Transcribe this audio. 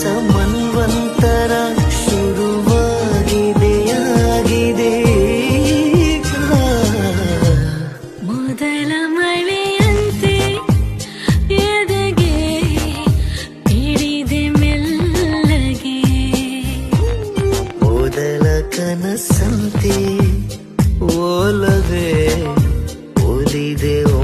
ಸಮನ್ವಂತರ ಶುರುವಾಗಿದೆಯಾಗಿದೆ ಮೊದಲ ಮಳೆಯಂತೆ ಎದೆಗೆ ಹಿಡಿದೆ ಮೆಲ್ಲಗೆ? ಮೊದಲ ಕನಸಂತೆ ಓಲದೆ ಓಲಿದೆ ಓ